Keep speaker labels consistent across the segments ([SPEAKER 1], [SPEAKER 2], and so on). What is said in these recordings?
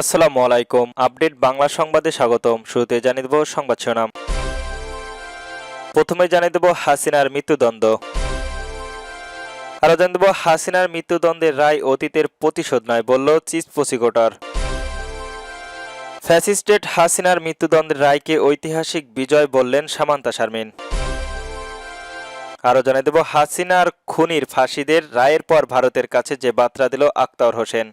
[SPEAKER 1] আসসালামু আলাইকুম। আপডেট বাংলা সংবাদে স্বাগতম। শুরুতে জানিয়ে দেব সংবাদ শিরোনাম। প্রথমে জানিয়ে দেব হাসিনার মৃত্যুদণ্ড। আরও জানিয়ে দেব হাসিনার মৃত্যুদণ্ডের রায় অতীতের প্রতিশোধ নয়, বলল চিফ প্রসিকিউটর। ফ্যাসিস্টেট হাসিনার মৃত্যুদণ্ডের রায়কে ঐতিহাসিক বিজয় বললেন সামান্তা শারমিন। আরও জানিয়ে দেব হাসিনার খুনির ফাঁসিদের রায়ের পর ভারতের কাছে যে বার্তা দিল আক্তার হোসেন।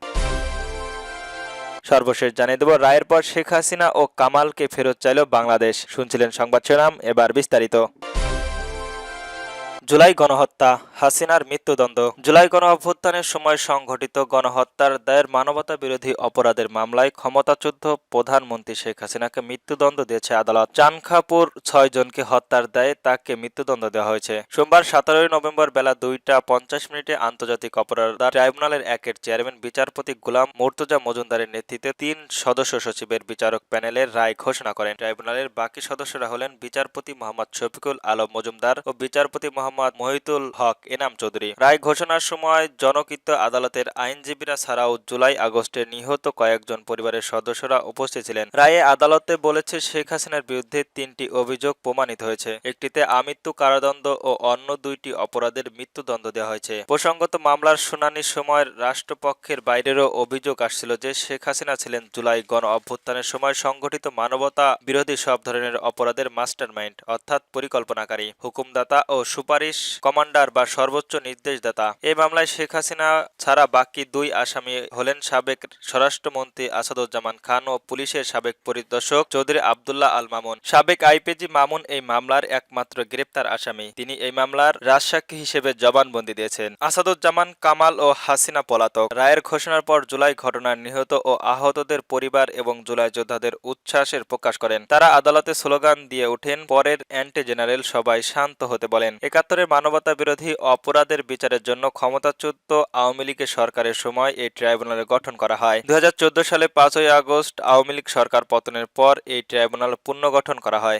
[SPEAKER 1] সর্বশেষ জানিয়ে দেব, রায়ের পর শেখ হাসিনা ও কামালকে ফেরত চাইল বাংলাদেশ। শুনছিলেন সংবাদ শিরোনাম, এবার বিস্তারিত। জুলাই গণহত্যা, হাসিনার মৃত্যুদণ্ড। জুলাই গণ অভ্যুত্থানের সময় সংঘটিত গণহত্যার দায়ের মানবতা বিরোধী অপরাধের মামলায় ক্ষমতাচ্যুত প্রধানমন্ত্রী শেখ হাসিনাকে মৃত্যুদণ্ড দিয়েছে আদালত। চানখাপুর ছয় জনকে হত্যার দায়ে তাকে মৃত্যুদণ্ড দেওয়া হয়েছে। সোমবার সতেরোই নভেম্বর বেলা দুইটা পঞ্চাশ মিনিটে আন্তর্জাতিক অপরাধ ট্রাইব্যুনালের একের চেয়ারম্যান, বিচারপতি গুলাম মোর্তজা মজুমদারের নেতৃত্বে তিন সদস্য সচিবের বিচারক প্যানেলের রায় ঘোষণা করেন। ট্রাইব্যুনালের বাকি সদস্যরা হলেন বিচারপতি মোহাম্মদ শফিকুল আলম মজুমদার ও বিচারপতি মোহাম্মদ মহিতুল হক, এনাম চৌধুরী। রায় ঘোষণার সময় জনকিত আদালতের আইনজীবীরা ছাড়াও জুলাই আগস্টে নিহত কয়েকজন পরিবারের সদস্যরা উপস্থিত ছিলেন। রায়ে আদালতে বলেছে, শেখ হাসিনার বিরুদ্ধে তিনটি অভিযোগ প্রমাণিত হয়েছে। একটিতে আমৃত্যু কারাদণ্ড ও অন্য দুইটি অপরাধের মৃত্যুদণ্ড দেওয়া হয়েছে। প্রসঙ্গত, মামলার শুনানির সময় রাষ্ট্রপক্ষের বাইরেরও অভিযোগ আসছিল যে, শেখ হাসিনা ছিলেন জুলাই গণ অভ্যুত্থানের সময় সংগঠিত মানবতা বিরোধী সব ধরনের অপরাধের মাস্টারমাইন্ড, অর্থাৎ পরিকল্পনাকারী, হুকুমদাতা ও সুপারিশ কমান্ডার বা সর্বোচ্চ নির্দেশদাতা। এই মামলায় শেখ হাসিনা ছাড়া বাকি দুই আসামি হলেন সাবেক স্বরাষ্ট্রমন্ত্রী আসাদুজ্জামান খান ও পুলিশের সাবেক পরিদর্শক চৌধুরী আবদুল্লাহ আল মামুন। সাবেক আইপিজি মামুন এই মামলার একমাত্র গ্রেপ্তার আসামি। তিনি এই মামলার রাজসাক্ষী হিসেবে জবানবন্দি দিয়েছেন। আসাদুজ্জামান, কামাল ও হাসিনা পলাতক। রায়ের ঘোষণার পর জুলাই ঘটনার নিহত ও আহতদের পরিবার এবং জুলাই যোদ্ধাদের উচ্ছ্বাসের প্রকাশ করেন। তারা আদালতে স্লোগান দিয়ে ওঠেন, পরের অ্যান্টি জেনারেল সবাই শান্ত হতে বলেন। একাত্তরের মানবতা বিরোধী অপরাধের বিচারের জন্য ক্ষমতাচ্যুত আওয়ামী লীগের সরকারের সময় এই ট্রাইব্যুনালের গঠন করা হয়। দু হাজার চোদ্দ সালে পাঁচই আগস্ট আওয়ামী লীগ সরকার পতনের পর এই ট্রাইব্যুনাল পুনর্গঠন করা হয়।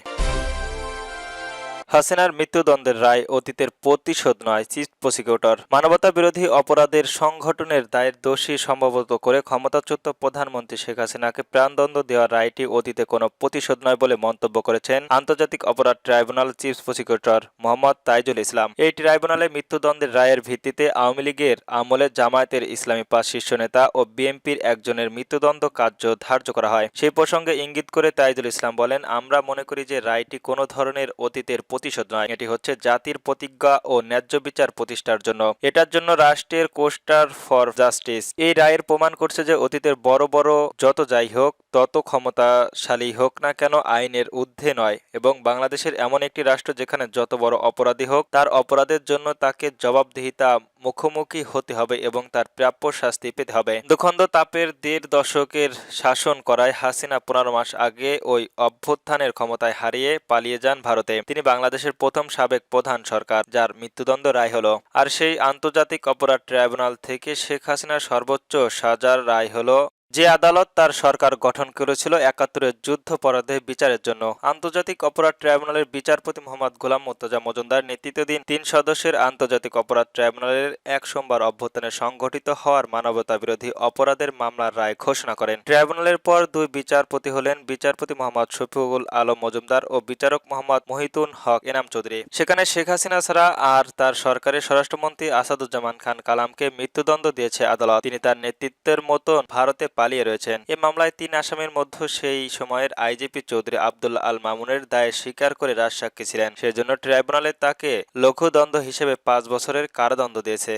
[SPEAKER 1] হাসিনার মৃত্যুদণ্ডের রায় অতীতের প্রতিশোধ নয়, চিফ প্রসিকিউটর। মানবতা বিরোধী অপরাধের সংগঠনের দায়ের দোষী সম্ভবত করে ক্ষমতাচ্যুত প্রধানমন্ত্রী শেখ হাসিনাকে প্রাণদণ্ড দেওয়ার রায়টি অতীতে কোনো প্রতিশোধ নয় বলে মন্তব্য করেছেন আন্তর্জাতিক অপরাধ tribunal chief prosecutor Mohammad Taijul Islam. এই ট্রাইব্যুনালে মৃত্যুদণ্ডের রায়ের ভিত্তিতে আওয়ামী লীগের আমলে জামায়াতের ইসলামী পাঁচ শীর্ষ নেতা ও বিএনপির একজনের মৃত্যুদণ্ড কার্য ধার্য করা হয়। সেই প্রসঙ্গে ইঙ্গিত করে তাইজুল ইসলাম বলেন, আমরা মনে করি যে রায়টি কোনো ধরনের অতীতের প্রতিশোধ নয়। এটি হচ্ছে জাতির প্রতিজ্ঞা ও ন্যায্য বিচার প্রতিষ্ঠার জন্য। এটার জন্য রাষ্ট্রের কোস্টার ফর জাস্টিস। এই রায়ের প্রমাণ করছে যে অতীতের বড় বড় যত যাই হোক, তত ক্ষমতাশালী হোক না কেন আইনের ঊর্ধ্বে নয়। এবং বাংলাদেশের এমন একটি রাষ্ট্র যেখানে যত বড় অপরাধী হোক, তার অপরাধের জন্য তাকে জবাবদিহিতা মুখোমুখি হতে হবে এবং তার প্রাপ্য শাস্তি পেতে হবে। দুখন্দ তাপের দেড় দশকের শাসন করায় হাসিনা পনেরো মাস আগে ওই অভ্যুত্থানের ক্ষমতায় হারিয়ে পালিয়ে যান ভারতে। তিনি বাংলাদেশের প্রথম সাবেক প্রধান সরকার, যার মৃত্যুদণ্ড রায় হলো। আর সেই আন্তর্জাতিক অপরাধ ট্রাইব্যুনাল থেকে শেখ হাসিনার সর্বোচ্চ সাজার রায় হলো যে আদালত তার সরকার গঠন করেছিল একাত্তরের যুদ্ধপরাধে বিচারের জন্য। আন্তর্জাতিক অপরাধ ট্রাইব্যুনালের বিচারপতি মোহাম্মদ গোলাম মোর্তজা মজুমদার নেতৃত্বাধীন তিন সদস্যের আন্তর্জাতিক অপরাধ ট্রাইব্যুনালের এক সোমবার অভ্যুত্থানে সংঘটিত হওয়ার মানবতা বিরোধী অপরাধের মামলার রায় ঘোষণা করেন। ট্রাইব্যুনালের পর দুই বিচারপতি হলেন বিচারপতি মোহাম্মদ শফিউল আলম মজুমদার ও বিচারক মোহাম্মদ মহিতুন হক এনাম চৌধুরী। সেখানে শেখ হাসিনা ছাড়া আর তার সরকারের স্বরাষ্ট্রমন্ত্রী আসাদুজ্জামান খান কালামকে মৃত্যুদণ্ড দিয়েছে আদালত। তিনি তার নেতৃত্বের মতন ভারতে পালিয়ে রয়েছেন। এ মামলায় তিন আসামির মধ্যে সেই সময়ের আইজিপি চৌধুরী আবদুল্লাহ আল মামুনের দায় স্বীকার করে রাজ সাক্ষী ছিলেন। সেজন্য ট্রাইব্যুনালে তাকে লঘুদণ্ড হিসেবে পাঁচ বছরের কারাদণ্ড দিয়েছে।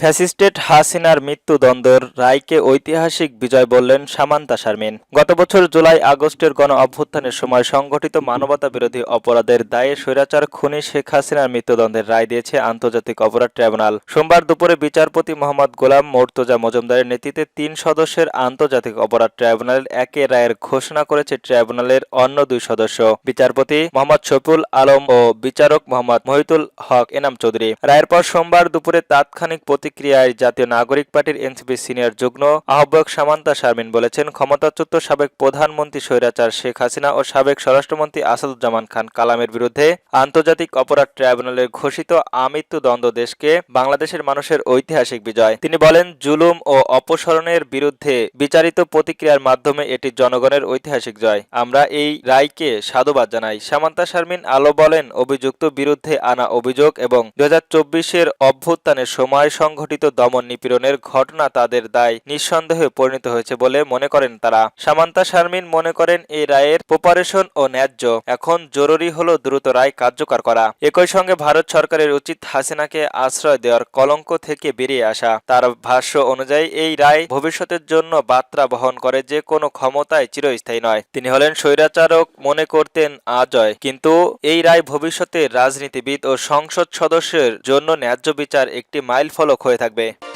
[SPEAKER 1] ফ্যাসিস্টেট হাসিনার মৃত্যুদণ্ডের রায়কে ঐতিহাসিক বিজয় বললেন সামান্তা শারমিন। গত বছর জুলাই আগস্টের গণ অভ্যুত্থানের সময় সংগঠিত মানবতা বিরোধী অপরাধের দায়ে স্বৈরাচার খুনি শেখ হাসিনার মৃত্যুদণ্ডের রায় দিয়েছে আন্তর্জাতিক অপরাধ ট্রাইব্যুনাল। সোমবার দুপুরে বিচারপতি মোহাম্মদ গোলাম মোর্তজা মজুমদারের নেতৃত্বে তিন সদস্যের আন্তর্জাতিক অপরাধ ট্রাইব্যুনালের একে রায়ের ঘোষণা করেছে ট্রাইব্যুনালের অন্য দুই সদস্য। বিচারপতি মোহাম্মদ শফিউল আলম ও বিচারক মোহাম্মদ মহিতুল হক এনাম চৌধুরী। রায়ের পর সোমবার দুপুরে তাৎক্ষণিক প্রতিক্রিয়ায় জাতীয় নাগরিক পার্টির এনসিপি সিনিয়র যুগ্ম আহ্বায়ক সামান্তা শারমিন বলেছেন, ক্ষমতাচ্যুত সাবেক প্রধানমন্ত্রী স্বৈরাচার শেখ হাসিনা ও সাবেক স্বরাষ্ট্রমন্ত্রী আসাদুজ্জামান খান কালামের বিরুদ্ধে আন্তর্জাতিক অপরাধ ট্রাইব্যুনালের ঘোষিত আমৃত্যুদণ্ড দেশকে বাংলাদেশের মানুষের ঐতিহাসিক বিজয়। তিনি বলেন, জুলুম ও অপসরণের বিরুদ্ধে বিচারিত প্রতিক্রিয়ার মাধ্যমে এটি জনগণের ঐতিহাসিক জয়। আমরা এই রায়কে সাধুবাদ জানাই। সামান্তা শারমিন আলো বলেন, অভিযুক্ত বিরুদ্ধে আনা অভিযোগ এবং দু হাজার চব্বিশের অভ্যুত্থানের সময় সংঘটিত দমন নিপীড়নের ঘটনা তাদের দায় নিঃসন্দেহে পরিণত হয়েছে বলে মনে করেন তারা। সামান্তা শারমিন মনে করেন এই রায়ের প্রপারেশন ও ন্যায্য। এখন জরুরি হল দ্রুত রায় কার্যকর করা। একই সঙ্গে ভারত সরকারের উচিত হাসিনাকে আশ্রয় দেওয়ার কলঙ্ক থেকে বেরিয়ে আসা। তার ভাষ্য অনুযায়ী এই রায় ভবিষ্যতের জন্য বার্তা বহন করে যে কোনো ক্ষমতায় চিরস্থায়ী নয়। তিনি হলেন স্বৈরাচারক মনে করতেন আজয়। কিন্তু এই রায় ভবিষ্যতের রাজনীতিবিদ ও সংসদ সদস্যের জন্য ন্যায্য বিচার একটি মাইল ফলক হয়ে থাকবে।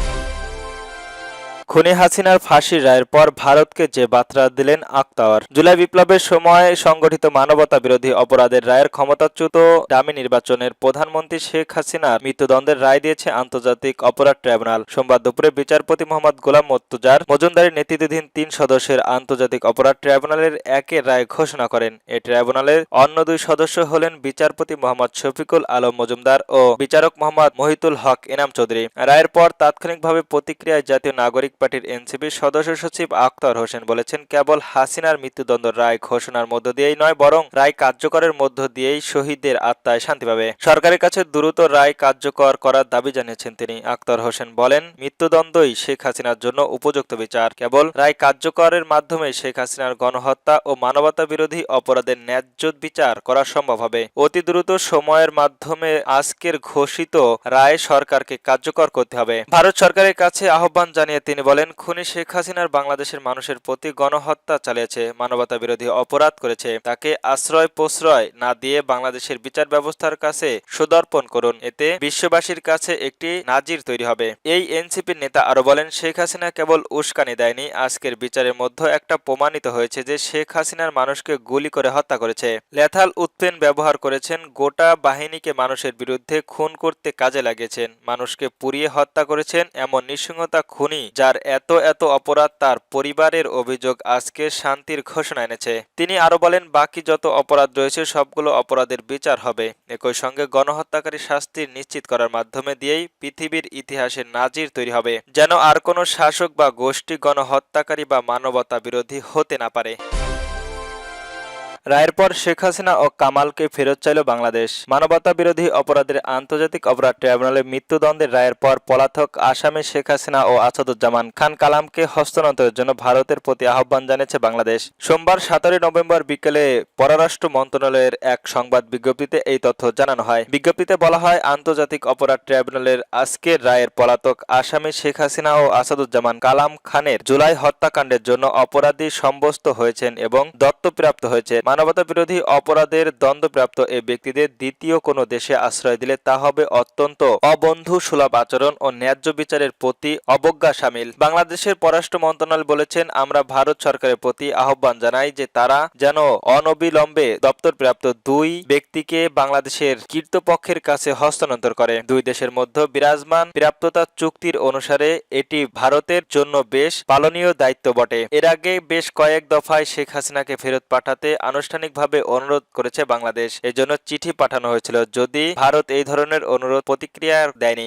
[SPEAKER 1] খুনি হাসিনার ফাঁসির রায়ের পর ভারতকে যে বার্তা দিলেন আক্তাওয়ার জুলাই বিপ্লবের সময় সংগঠিত মানবতা বিরোধী অপরাধের রায়ের ক্ষমতাচ্যুত ডামি নির্বাচনের প্রধানমন্ত্রী শেখ হাসিনার মৃত্যুদণ্ডের রায় দিয়েছে আন্তর্জাতিক অপরাধ ট্রাইব্যুনাল। সোমবার দুপুরে বিচারপতি মোহাম্মদ গোলাম মর্তুজার মজুমদারের নেতৃত্বাধীন তিন সদস্যের আন্তর্জাতিক অপরাধ ট্রাইব্যুনালের একের রায় ঘোষণা করেন। এই ট্রাইব্যুনালের অন্য দুই সদস্য হলেন বিচারপতি মোহাম্মদ শফিকুল আলম মজুমদার ও বিচারক মোহাম্মদ মহিতুল হক এনাম চৌধুরী। রায়ের পর তাৎক্ষণিকভাবে প্রতিক্রিয়ায় জাতীয় নাগরিক পার্টির এনসিপির সদস্য সচিব আক্তার হোসেন বলেছেন, কেবল হাসিনার মৃত্যুদণ্ড রায় ঘোষণার মধ্য দিয়েই নয়, বরং রায় কার্যকরের মধ্য দিয়েই শহীদদের আত্মায় শান্তি পাবে। সরকারের কাছে দ্রুত রায় কার্যকর করার দাবি জানিয়েছেন তিনি। আক্তার হোসেন বলেন, মৃত্যুদণ্ডই শেখ হাসিনার জন্য উপযুক্ত বিচার। কেবল রায় কার্যকরের মাধ্যমে শেখ হাসিনার গণহত্যা ও মানবতা বিরোধী অপরাধের ন্যায্য বিচার করা সম্ভব হবে। অতি দ্রুত সময়ের মাধ্যমে আজকের ঘোষিত রায় সরকারকে কার্যকর করতে হবে। ভারত সরকারের কাছে আহ্বান জানিয়ে তিনি বলেন, খুনি শেখ হাসিনার বাংলাদেশের মানুষের প্রতি গণহত্যা চালিয়েছে মানবতা বিরোধী অপরাধ করেছে। তাকে আশ্রয় প্রশ্রয় না দিয়ে বাংলাদেশের বিচার ব্যবস্থার কাছে সুদর্পণ করুন। এতে বিশ্ববাসীর কাছে একটি নাজির তৈরি হবে। এই এনসিপির নেতা আরও বলেন, শেখ হাসিনা কেবল উস্কানি দেয়নি, আজকের বিচারের মধ্যে একটা প্রমাণিত হয়েছে যে শেখ হাসিনার মানুষকে গুলি করে হত্যা করেছে। লেথাল উৎপেন ব্যবহার করেছেন, গোটা বাহিনীকে মানুষের বিরুদ্ধে খুন করতে কাজে লাগিয়েছেন। মানুষকে পুড়িয়ে হত্যা করেছেন এমন নিঃসঙ্গতা খুনি যার এত এত অপরাধ তার পরিবারের অভিযোগ আজকে শান্তির ঘোষণা এনেছে। তিনি আরও বলেন, বাকি যত অপরাধ রয়েছে সবগুলো অপরাধের বিচার হবে। একই সঙ্গে গণহত্যাকারী শাস্তি নিশ্চিত করার মাধ্যমে দিয়েই পৃথিবীর ইতিহাসে নাজির তৈরি হবে, যেন আর কোনো শাসক বা গোষ্ঠী গণহত্যাকারী বা মানবতা বিরোধী হতে না পারে। রায়ের পর শেখ হাসিনা ও কামালকে ফেরত চাইল বাংলাদেশ। মানবতা বিরোধী অপরাধের আন্তর্জাতিক অপরাধ ট্রাইব্যুনালে মৃত্যুদণ্ডের রায়ের পর পলাতক আসামি শেখ হাসিনা ও আসাদুজ্জামান খান কালামকে হস্তান্তরের জন্য ভারতের প্রতি আহ্বান জানিয়েছে বাংলাদেশ। সোমবার সতেরোই নভেম্বর বিকেলে পররাষ্ট্র মন্ত্রণালয়ের এক সংবাদ বিজ্ঞপ্তিতে এই তথ্য জানানো হয়। বিজ্ঞপ্তিতে বলা হয়, আন্তর্জাতিক অপরাধ ট্রাইব্যুনালের আজকের রায়ের পলাতক আসামি শেখ হাসিনা ও আসাদুজ্জামান কালাম খানের জুলাই হত্যাকাণ্ডের জন্য অপরাধী সাব্যস্ত হয়েছেন এবং দত্তপ্রাপ্ত হয়েছে মানবতা বিরোধী অপরাধের দণ্ডপ্রাপ্ত এই ব্যক্তিদের দ্বিতীয় কোনো দেশে আশ্রয় দিলে তা হবে অত্যন্ত অবন্ধু সুলভ আচরণ ও ন্যায্য বিচারের প্রতি অবজ্ঞা সামিল। বাংলাদেশের পররাষ্ট্র মন্ত্রণালয় বলেছেন, আমরা ভারত সরকারের প্রতি আহ্বান জানাই যে তারা যেন অনবিলম্বে দপ্তরপ্রাপ্ত দুই ব্যক্তিকে বাংলাদেশের কীর্তপক্ষের কাছে হস্তান্তর করে। দুই দেশের মধ্যে বিরাজমান প্রাপ্যতা চুক্তির অনুসারে এটি ভারতের জন্য বেশ পালনীয় দায়িত্ব বটে। এর আগে বেশ কয়েক দফায় শেখ হাসিনাকে ফেরত পাঠাতে আনুষ্ঠানিকভাবে অনুরোধ করেছে বাংলাদেশ। এজন্য চিঠি পাঠানো হয়েছিল। যদি ভারত এই ধরনের অনুরোধ প্রতিক্রিয়া দেয়নি